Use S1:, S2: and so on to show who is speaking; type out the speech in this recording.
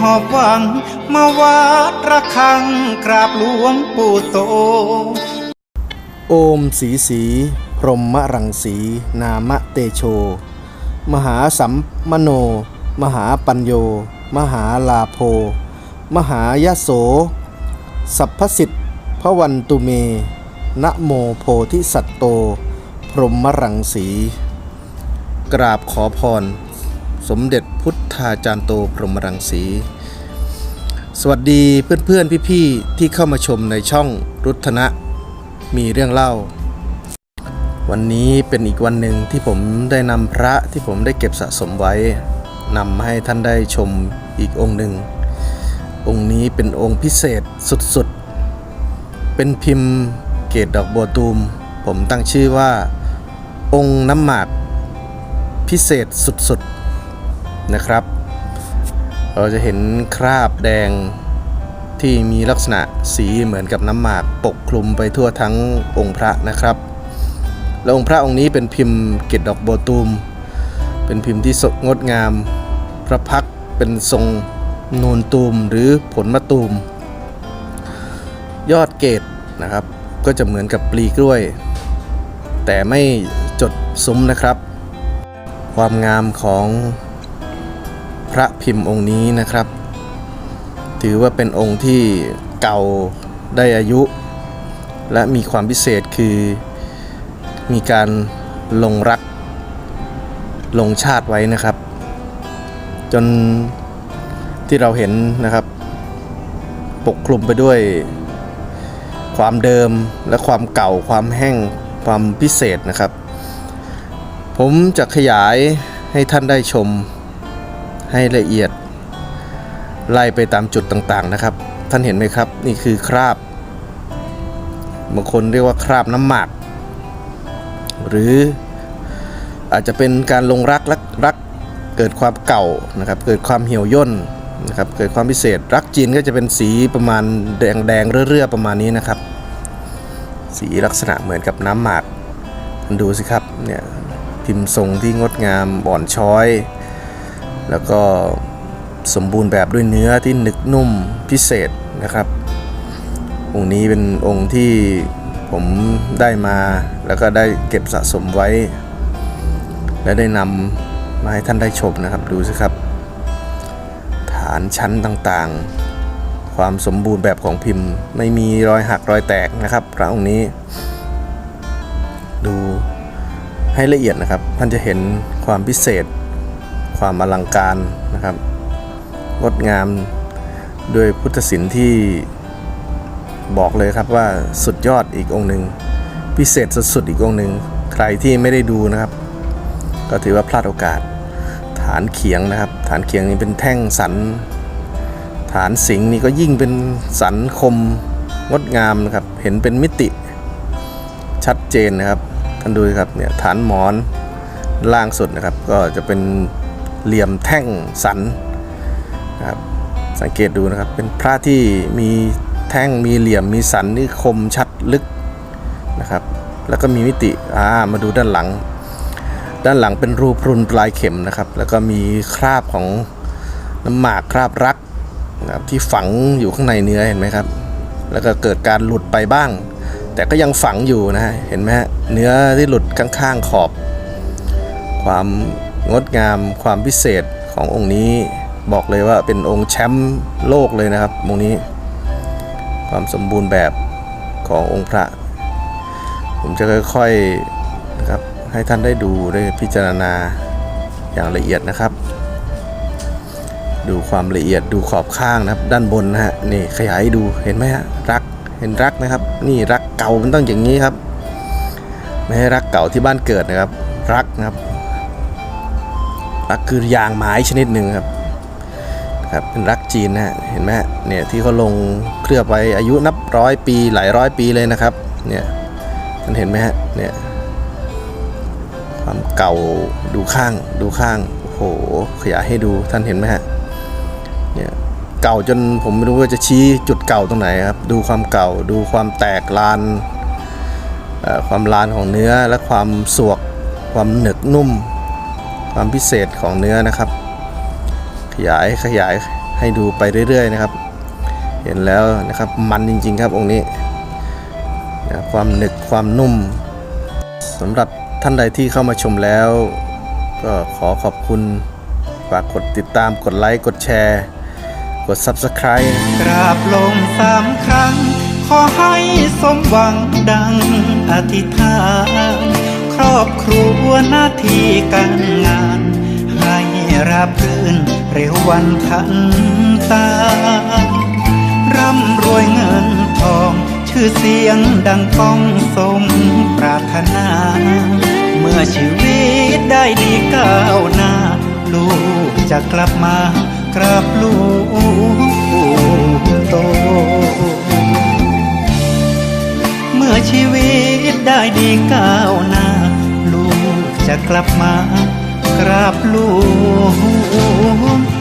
S1: หอบหวัง มาวัดระฆังกราบหลวงปู่โต
S2: โอมสีสีพรหมรังสี นามะเตโช มหาสัมมโน มหาปัญโย มหาลาโพ มหายโส สัพพสิทธิ์พระวันตุเม นะโมโพธิสัตโต พรหมรังสี กราบขอพร สมเด็จพุทธาจารย์โตพรหมรังสี สวัสดีเพื่อนๆ พี่ๆ ที่เข้ามาชมในช่องรุทนะมีเรื่องเล่า วันนี้เป็นอีกวันหนึ่งที่ผมได้นำพระที่ผมได้เก็บสะสมไว้นำให้ท่านได้ชมอีกองค์หนึ่ง องค์นี้เป็นองค์พิเศษสุดๆ เป็นพิมพ์เกตดอกบัวตูม ผมตั้งชื่อว่า องค์น้ำหมากพิเศษสุดๆ นะครับ เราจะเห็นคราบแดงที่มีลักษณะสีเหมือนกับน้ำหมากปกคลุมไปทั่วทั้งองค์พระนะครับ และองค์พระองค์นี้เป็นพิมพ์เกตดอกโบตูม เป็นพิมพ์ที่สดงดงาม พระพักเป็นทรงนูนตูมหรือผลมะตูม ยอดเกตนะครับ ก็จะเหมือนกับปลีกล้วย แต่ไม่จดซุ้มนะครับ ความงามของ พระพิมพ์องค์นี้นะครับ ถือว่าเป็นองค์ที่เก่าได้อายุ และมีความพิเศษคือมีการลงรักลงชาติไว้นะครับ จนที่เราเห็นนะครับ ปกคลุมไปด้วยความเดิมและความเก่าความแห้งความพิเศษนะครับ ผมจะขยายให้ท่านได้ชม ให้ละเอียด ไล่ไปตามจุดต่างๆนะครับ ท่านเห็นไหมครับ นี่คือคราบบางคนเรียกว่าคราบน้ำหมาก หรืออาจจะเป็นการลงรักรักรักเกิดความเก่านะครับ เกิดความเหี่ยวย่นนะครับ เกิดความพิเศษ รักจีนก็จะเป็นสีประมาณแดงแดงๆเรื่อๆประมาณนี้นะครับ สีลักษณะเหมือนกับน้ำหมากดูสิครับเนี่ยพิมพ์ทรงที่งดงามอ่อนช้อย แล้วก็สมบูรณ์แบบด้วยเนื้อที่หนึกนุ่มพิเศษนะครับ องค์นี้เป็นองค์ที่ผมได้มาแล้วก็ได้เก็บสะสมไว้ และได้นำมาให้ท่านได้ชมนะครับดูสิครับ ฐานชั้นต่างๆ ความสมบูรณ์แบบของพิมพ์ ไม่มีรอยหักรอยแตกนะครับ พระองค์นี้ ดูให้ละเอียดนะครับท่านจะเห็นความพิเศษ ความอลังการนะครับ งดงามด้วยพุทธศิลป์ที่บอกเลยครับว่าสุดยอดอีกองค์หนึ่งพิเศษสุดๆอีกองค์หนึ่งใครที่ไม่ได้ดูนะครับ ก็ถือว่าพลาดโอกาส ฐานเขียงนะครับ ฐานเขียงนี่เป็นแท่งสัน ฐานสิงห์นี่ก็ยิ่งเป็นสันคมงดงามนะครับ เห็นเป็นมิติชัดเจนนะครับท่านดูครับเนี่ยฐานหมอนล่างสุดนะครับ ก็จะเป็น เหลี่ยมแท่งสันครับสังเกตดูนะครับเป็นพระที่มีแท่งมีเหลี่ยมมีสันที่คมชัดลึกนะครับ แล้วก็มีมิติอ่ามาดูด้านหลัง ด้านหลังเป็นรูพรุนปลายเข็มนะครับ แล้วก็มีคราบของน้ำหมากคราบรักนะครับที่ฝังอยู่ข้างในเนื้อเห็นไหมครับ แล้วก็เกิดการหลุดไปบ้าง แต่ก็ยังฝังอยู่นะฮะเห็นไหมฮะเนื้อที่หลุดข้างๆขอบ ความ งดงามความพิเศษขององค์นี้บอกเลยว่าเป็นองค์แชมป์โลกเลยนะครับองค์นี้ ความสมบูรณ์แบบขององค์พระ ผมจะค่อยๆนะครับให้ท่านได้ดูได้พิจารณาอย่างละเอียดนะครับ ดูความละเอียดดูขอบข้างนะครับ ด้านบนนะฮะนี่ขยายดูเห็นไหมฮะรักเห็นรักนะครับ นี่รักเก่ามันต้องอย่างนี้ครับ ไม่ให้รักเก่าที่บ้านเกิดนะครับ รักนะครับ รักคือยางไม้ชนิดหนึ่งครับครับเป็นรักจีนนะเห็นไหมเนี่ยที่เขาลงเคลือบไว้อายุนับร้อยปีหลายร้อยปีเลยนะครับเนี่ยท่านเห็นไหมฮะเนี่ยความเก่าดูข้างดูข้างโอ้โหขยายให้ดูท่านเห็นไหมฮะเนี่ยเก่าจนผมไม่รู้ว่าจะชี้จุดเก่าตรงไหนครับดูความเก่าดูความแตกลานเอ่อความลานของเนื้อและความสวกความหนึกนุ่ม ความพิเศษของเนื้อนะครับ ขยายขยายให้ดูไปเรื่อย ๆ นะครับ เห็นแล้วนะครับมันจริง ๆ ครับองค์นี้นะความหนึกความนุ่มสำหรับท่านใดที่เข้ามาชมแล้ว ก็ขอขอบคุณฝากกดติดตามกดไลค์กดแชร์ กด Subscribe
S1: กราบลงสามครั้ง ขอให้สมหวังดังอธิษฐาน รอบครัวหน้าที่การงาน ให้ราบรื่นเร็ววันทันตา ร่ำรวยเงินทอง ชื่อเสียงดังก้องสมปรารถนา เมื่อชีวิตได้ดีก้าวหน้า ลูกจะกลับมากราบลูกโตเมื่อชีวิตได้ดีก้าวหน้า จะกลับมากราบลูก